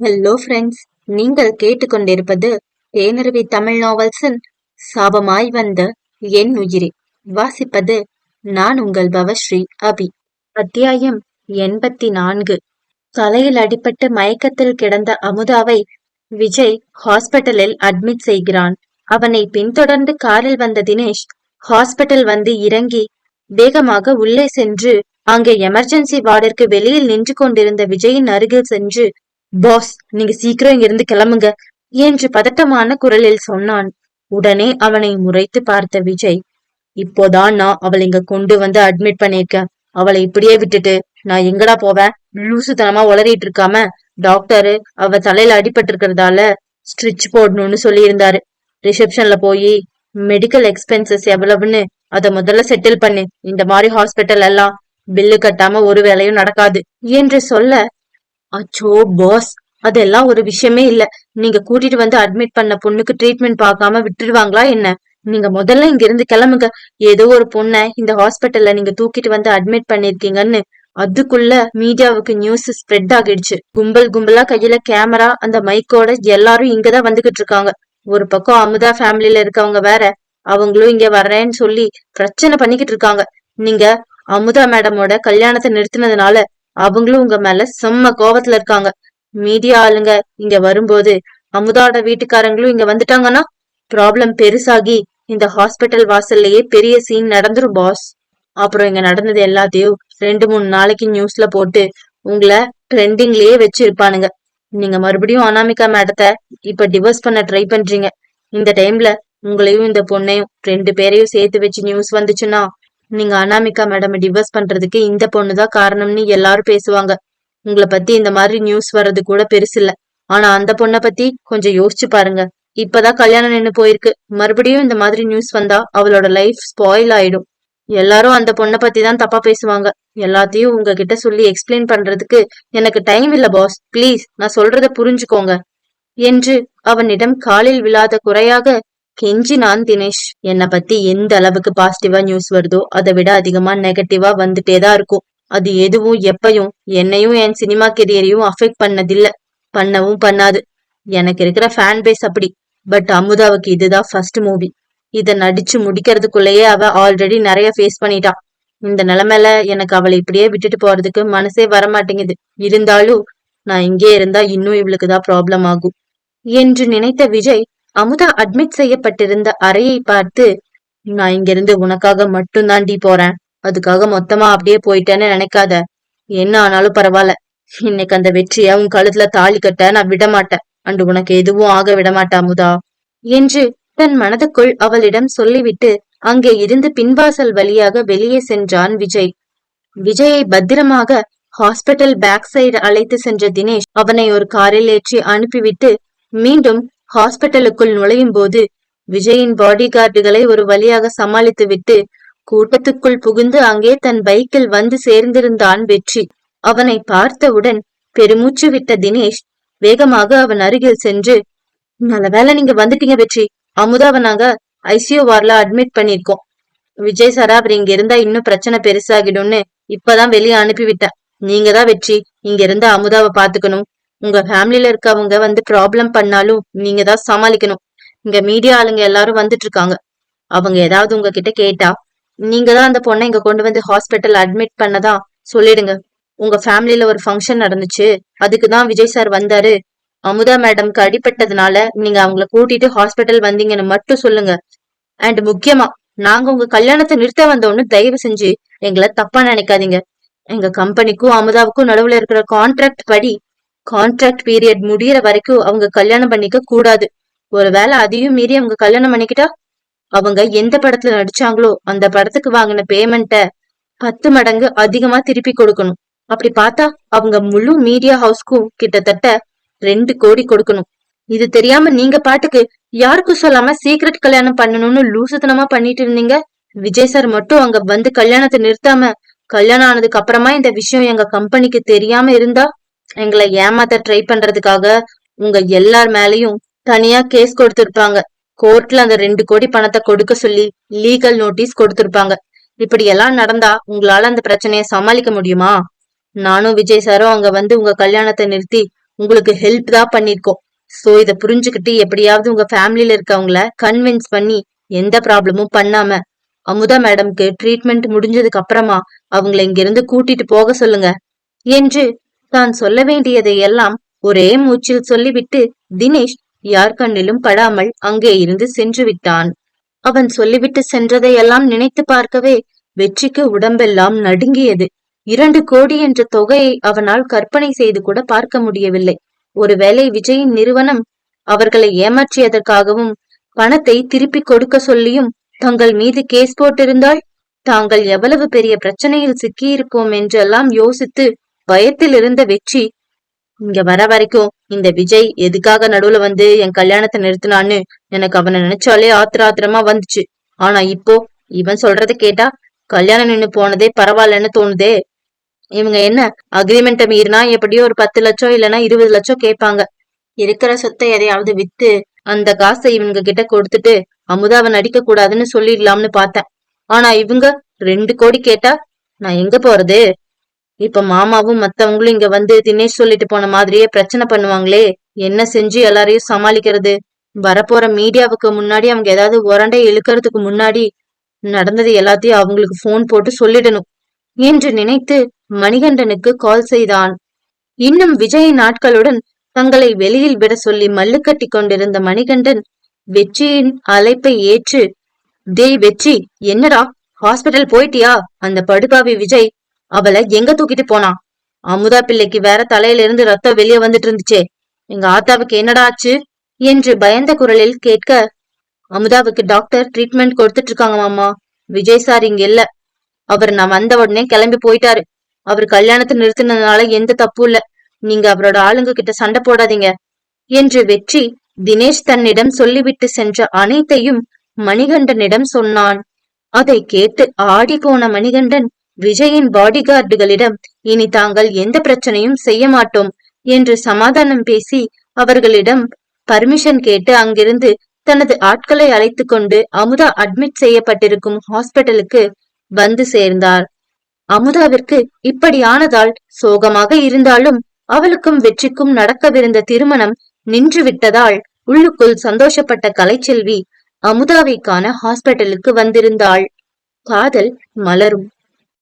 Hello friends நீங்கள் கேட்டுக்கொண்டிருப்பது தேனருவி தமிழ் நாவல்ஸின் சாபமாய் வந்த என் உயிரே. வாசிப்பது நான் உங்கள் பவஸ்ரீ அபி. அத்தியாயம் எண்பத்தி நான்கு தலையில் அடிபட்டு மயக்கத்தில் கிடந்த அமுதாவை விஜய் ஹாஸ்பிட்டலில் அட்மிட் செய்கிறான். அவனை பின்தொடர்ந்து காரில் வந்த தினேஷ் ஹாஸ்பிட்டல் வந்து இறங்கி வேகமாக உள்ளே சென்று அங்கே எமர்ஜென்சி வார்டிற்கு வெளியில் நின்று கொண்டிருந்த விஜயின் அருகில் சென்று பாஸ் நீங்க சீக்கிரம் இங்கிருந்து கிளம்புங்க என்று பதட்டமான குரலில் சொன்னான். உடனே அவனை முறைத்து பார்த்த விஜய் இப்போதான் நான் அவளை இங்க கொண்டு வந்து அட்மிட் பண்ணிருக்கேன் அவளை இப்படியே விட்டுட்டு நான் எங்கடா போவேன் லூசுத்தனமா உளறிட்டு இருக்காம டாக்டரு அவ தலையில அடிபட்டு இருக்கிறதால ஸ்ட்ரிச் போடணும்னு சொல்லி இருந்தாரு ரிசப்ஷன்ல போய் மெடிக்கல் எக்ஸ்பென்சஸ் எவ்வளவுன்னு அத முதல்ல செட்டில் பண்ணு. இந்த மாதிரி ஹாஸ்பிட்டல் எல்லாம் பில்லு கட்டாம ஒரு வேலையும் நடக்காது என்று சொல்ல அச்சோ பாஸ் அதெல்லாம் ஒரு விஷயமே இல்ல. நீங்க கூட்டிட்டு வந்து அட்மிட் பண்ண பொண்ணுக்கு ட்ரீட்மெண்ட் பார்க்காம விட்டுருவாங்களா என்ன? நீங்க முதல்ல இங்க இருந்து கிளம்புங்க. ஏதோ ஒரு பொண்ண இந்த ஹாஸ்பிட்டல்ல நீங்க தூக்கிட்டு வந்து அட்மிட் பண்ணிருக்கீங்கன்னு. அதுக்குள்ள மீடியாவுக்கு நியூஸ் ஸ்ப்ரெட் ஆகிடுச்சு. கும்பல் கும்பலா கையில கேமரா அந்த மைக்கோட எல்லாரும் இங்கதான் வந்துகிட்டு இருக்காங்க. ஒரு பக்கம் அமுதா ஃபேமிலியில இருக்கவங்க வேற. அவங்களும் இங்க வர்றேன்னு சொல்லி பிரச்சனை பண்ணிக்கிட்டு இருக்காங்க. நீங்க அமுதா மேடமோட கல்யாணத்தை நிறுத்தினதுனால அவங்களும் உங்க மேல செம்ம கோவத்துல இருக்காங்க. மீடியா ஆளுங்க இங்க வரும்போது அமுதாவோட வீட்டுக்காரங்களும் இங்க வந்துட்டாங்கன்னா ப்ராப்ளம் பெருசாகி இந்த ஹாஸ்பிட்டல் வாசல்லையே பெரிய சீன் நடந்துரும் பாஸ் அப்புறம் இங்க நடந்தது எல்லாத்தையும் ரெண்டு மூணு நாளைக்கு நியூஸ்ல போட்டு உங்களை ட்ரெண்டிங்லயே வச்சிருப்பானுங்க. நீங்க மறுபடியும் அனாமிகா மேடத்தை இப்ப டிவோர்ஸ் பண்ண ட்ரை பண்றீங்க. இந்த டைம்ல உங்களையும் இந்த பொண்ணையும் ரெண்டு பேரையும் சேர்த்து வச்சு நியூஸ் வந்துச்சுன்னா நீங்க அனாமிகா மேடம் டிவோர்ஸ் பண்றதுக்கு இந்த பொண்ணுதான் காரணம்னு எல்லாரும் பேசுவாங்க. உங்களை பத்தி இந்த மாதிரி நியூஸ் வர்றது கூட பெருசில்ல ஆனா அந்த பொண்ணை பத்தி கொஞ்சம் யோசிச்சு பாருங்க. இப்பதான் கல்யாணம் நின்று போயிருக்கு. மறுபடியும் இந்த மாதிரி நியூஸ் வந்தா அவளோட லைஃப் ஸ்பாயில் ஆயிடும். எல்லாரும் அந்த பொண்ணை பத்தி தான் தப்பா பேசுவாங்க. எல்லாத்தையும் உங்ககிட்ட சொல்லி எக்ஸ்பிளைன் பண்றதுக்கு எனக்கு டைம் இல்ல பாஸ் ப்ளீஸ் நான் சொல்றத புரிஞ்சுக்கோங்க. என்று அவனிடம் காலில் விழாத குறையாக கெஞ்சினான் தினேஷ். என்னை பத்தி எந்த அளவுக்கு பாசிட்டிவா நியூஸ் வருதோ அதை விட அதிகமா நெகட்டிவா வந்துட்டே தான் இருக்கும். அது எதுவும் எப்பையும் என்னையும் என் சினிமா கெரியரையும் அஃபெக்ட் பண்ணதில்ல. பண்ணவும் பண்ணாது. எனக்கு இருக்கிற ஃபேன் பேஸ் அப்படி. பட் அமுதாவுக்கு இதுதான் ஃபர்ஸ்ட் மூவி இத நடிச்சு முடிக்கிறதுக்குள்ளேயே அவ ஆல்ரெடி நிறைய ஃபேஸ் பண்ணிட்டான் இந்த நிலைமையில எனக்கு அவளை இப்படியே விட்டுட்டு போறதுக்கு மனசே வரமாட்டேங்குது. இருந்தாலும் நான் இங்கே இருந்தா இன்னும் இவளுக்கு தான் ப்ராப்ளம் ஆகும். என்று நினைத்த விஜய் அமுதா அட்மிட் செய்யப்பட்டிருந்த அறையை பார்த்து நான் இங்கிருந்து உனக்காக மட்டும் தாண்டி போறேன். அதுக்காக மொத்தமா அப்படியே போயிட்டேன்னு நினைக்காத. என்ன ஆனாலும் பரவாயில்ல. இன்னைக்கு அந்த வெற்றிய உன் கழுத்துல தாலி கட்ட நான் விட மாட்டேன் அண்டு உனக்கு எதுவும் ஆக விட அமுதா? என்று தன் மனதுக்குள் அவளிடம் சொல்லிவிட்டு அங்கே இருந்து பின்வாசல் வழியாக வெளியே சென்றான் விஜய். விஜயை பத்திரமாக ஹாஸ்பிட்டல் பேக் சைடு அழைத்து சென்ற தினேஷ் அவனை ஒரு காரில் ஏற்றி அனுப்பிவிட்டு மீண்டும் ஹாஸ்பிட்டலுக்குள் நுழையும் போது விஜயின் பாடி கார்டுகளை ஒரு வழியாக சமாளித்து விட்டு கூட்டத்துக்குள் புகுந்து அங்கே தன் பைக்கில் வந்து சேர்ந்திருந்தான் வெற்றி. அவனை பார்த்தவுடன் பெருமூச்சு விட்ட தினேஷ் வேகமாக அவன் அருகில் சென்று நல்ல வேலை நீங்க வந்துட்டீங்க வெற்றி. அமுதாவை நாங்க ஐசியூ வார்ல அட்மிட் பண்ணிருக்கோம் விஜய் சார் அவர் இங்க இருந்தா இன்னும் பிரச்சனை பெருசாகிடும்னு இப்பதான் வெளியே அனுப்பிவிட்டேன். நீங்க தான் வெற்றி இங்க இருந்து அமுதாவை பாத்துக்கணும் உங்க ஃபேமிலில இருக்கவங்க வந்து ப்ராப்ளம் பண்ணாலும் நீங்க தான் சமாளிக்கணும். இங்க மீடியா ஆளுங்க எல்லாரும் வந்துட்டு இருக்காங்க. அவங்க ஏதாவது உங்ககிட்ட கேட்டா நீங்க தான் அந்த பொண்ணை இங்க கொண்டு வந்து ஹாஸ்பிட்டல் அட்மிட் பண்ணதா சொல்லிடுங்க. உங்க ஃபேமிலியில ஒரு ஃபங்க்ஷன் நடந்துச்சு அதுக்கு தான் விஜய் சார் வந்தாரு. அமுதா மேடம்க்கு அடிபட்டதுனால நீங்க அவங்கள கூட்டிட்டு ஹாஸ்பிட்டல் வந்தீங்கன்னு மட்டும் சொல்லுங்க. அண்ட் முக்கியமா நாங்க உங்க கல்யாணத்தை நிறுத்த வந்தோன்னு தயவு செஞ்சு எங்களை தப்பா நினைக்காதீங்க. எங்க கம்பெனிக்கும் அமுதாவுக்கும் நடுவுல இருக்கிற கான்ட்ராக்ட் படி கான்ட்ராக்ட் பீரியட் முடியற வரைக்கும் அவங்க கல்யாணம் பண்ணிக்க கூடாது. ஒருவேளை அதையும் மீறி அவங்க கல்யாணம் பண்ணிக்கிட்டா? அவங்க எந்த படத்துல நடிச்சாங்களோ அந்த படத்துக்கு வாங்கின பேமெண்ட்ட பத்து மடங்கு அதிகமா திருப்பி கொடுக்கணும். அப்படி பார்த்தா அவங்க முழு மீடியா ஹவுஸ்க்கும் கிட்டத்தட்ட ரெண்டு கோடி கொடுக்கணும். இது தெரியாம நீங்க பாட்டுக்கு யாருக்கும் சொல்லாம சீக்ரெட் கல்யாணம் பண்ணணும்னு லூசுத்தனமா பண்ணிட்டு இருந்தீங்க? விஜய் சார் மட்டும் அங்க வந்து கல்யாணத்தை நிறுத்தாம கல்யாணம் ஆனதுக்கு அப்புறமா இந்த விஷயம் எங்க கம்பெனிக்கு தெரியாம இருந்தா? எங்களை ஏமாத்த ட்ரை பண்றதுக்காக உங்க எல்லார் மேலயும் தனியா கேஸ் கொடுத்திருப்பாங்க. கோர்ட்ல அந்த ரெண்டு கோடி பணத்தை கொடுக்க சொல்லி லீகல் நோட்டீஸ் கொடுத்திருப்பாங்க. இப்படி எல்லாம் நடந்தா உங்களால அந்த பிரச்சனைய சமாளிக்க முடியுமா? நானும் விஜய் சாரும் அங்க வந்து உங்க கல்யாணத்தை நிறுத்தி உங்களுக்கு ஹெல்ப் தான் பண்ணிருக்கோம் சோ இத புரிஞ்சுக்கிட்டு எப்படியாவது உங்க ஃபேமிலியில இருக்கவங்கள கன்வின்ஸ் பண்ணி எந்த ப்ராப்ளமும் பண்ணாம அமுதா மேடம்க்கு ட்ரீட்மெண்ட் முடிஞ்சதுக்கு அப்புறமா அவங்கள இங்கிருந்து கூட்டிட்டு போக சொல்லுங்க. என்று தான் சொல்ல வேண்டியதை எல்லாம் ஒரே மூச்சில் சொல்லிவிட்டு தினேஷ் யார் கண்ணிலும் படாமல் அங்கே இருந்து சென்று விட்டான். அவன் சொல்லிவிட்டு சென்றதையெல்லாம் நினைத்து பார்க்கவே வெற்றிக்கு உடம்பெல்லாம் நடுங்கியது. இரண்டு கோடி என்ற தொகையை அவனால் கற்பனை செய்து கூட பார்க்க முடியவில்லை. ஒருவேளை விஜயின் நிறுவனம் அவர்களை ஏமாற்றியதற்காகவும் பணத்தை திருப்பி கொடுக்க சொல்லியும் தங்கள் மீது கேஸ் போட்டிருந்தால் தாங்கள் எவ்வளவு பெரிய பிரச்சனையில் சிக்கியிருப்போம் என்றெல்லாம் யோசித்து பயத்தில் இருந்த வெற்றி. இங்க வர வரைக்கும் இந்த விஜய் எதுக்காக நடுவுல வந்து என் கல்யாணத்தை நிறுத்தினான்னு எனக்கு அவனை நினைச்சாலே ஆத்திர ஆத்திரமா வந்துச்சு. ஆனா இப்போ இவன் சொல்றத கேட்டா கல்யாணம் நின்னு போனதே பரவாயில்லன்னு தோணுதே. இவங்க என்ன அக்ரிமெண்ட்டை மீறினா எப்படியோ ஒரு பத்து லட்சம் இல்லைன்னா இருபது லட்சம் கேட்பாங்க. இருக்கிற சொத்தை எதையாவது வித்து அந்த காசை இவங்க கிட்ட கொடுத்துட்டு அமுதாவை நடிக்க கூடாதுன்னு சொல்லிடலாம்னு பார்த்தேன். ஆனா இவங்க ரெண்டு கோடி கேட்டா நான் எங்க போறது? இப்ப மாமாவும் மத்தவங்களும் இங்க வந்து தினேஷ் சொல்லிட்டு போன மாதிரியே பிரச்சனை பண்ணுவாங்களே. என்ன செஞ்சு எல்லாரையும் சமாளிக்கிறது? வரப்போற மீடியாவுக்கு முன்னாடி அவங்க ஏதாவது உரண்டை இழுக்கிறதுக்கு முன்னாடி நடந்தது எல்லாத்தையும் அவங்களுக்கு போன் போட்டு சொல்லிடணும் என்று நினைத்து மணிகண்டனுக்கு கால் செய்தான். இன்னும் விஜய் நாட்களுடன் தங்களை வெளியில் விட சொல்லி மல்லு கட்டி கொண்டிருந்த மணிகண்டன் வெற்றியின் அழைப்பை ஏற்று டேய் வெற்றி என்னடா? ஹாஸ்பிட்டல் போயிட்டியா? அந்த படுகாவி விஜய் அவளை எங்க தூக்கிட்டு போனா? அமுதா பிள்ளைக்கு வேற தலையில இருந்து ரத்தம் வெளியே வந்துட்டு இருந்துச்சே எங்க ஆத்தாவுக்கு என்னடா ஆச்சு? என்று பயந்த குரலில் கேட்க அமுதாவுக்கு டாக்டர் ட்ரீட்மெண்ட் கொடுத்துட்டு இருக்காங்க மாமா. விஜய் சார் இங்க இல்ல. அவர் நான் வந்த உடனே கிளம்பி போயிட்டாரு. அவர் கல்யாணத்தை நிறுத்தினதுனால எந்த தப்பும் இல்ல. நீங்க அவரோட ஆளுங்க கிட்ட சண்டை போடாதீங்க என்று வெற்றி தினேஷ் தன்னிடம் சொல்லிவிட்டு சென்ற அனைத்தையும் மணிகண்டனிடம் சொன்னான். அதை கேட்டு ஆடி போன மணிகண்டன் விஜயின் பாடிகார்டுகளிடம் இனி தாங்கள் எந்த பிரச்சனையும் செய்ய மாட்டோம் என்று சமாதானம் பேசி அவர்களிடம் பர்மிஷன் கேட்டு அங்கிருந்து தனது ஆட்களை அழைத்து கொண்டு அமுதா அட்மிட் செய்யப்பட்டிருக்கும் ஹாஸ்பிட்டலுக்கு வந்து சேர்ந்தார். அமுதாவிற்கு இப்படியானதால் சோகமாக இருந்தாலும் அவளுக்கும் வெற்றிக்கும் நடக்கவிருந்த திருமணம் நின்று விட்டதால் உள்ளுக்குள் சந்தோஷப்பட்ட கலைச்செல்வி அமுதாவை காண ஹாஸ்பிட்டலுக்கு வந்திருந்தாள். காதல் மலரும்.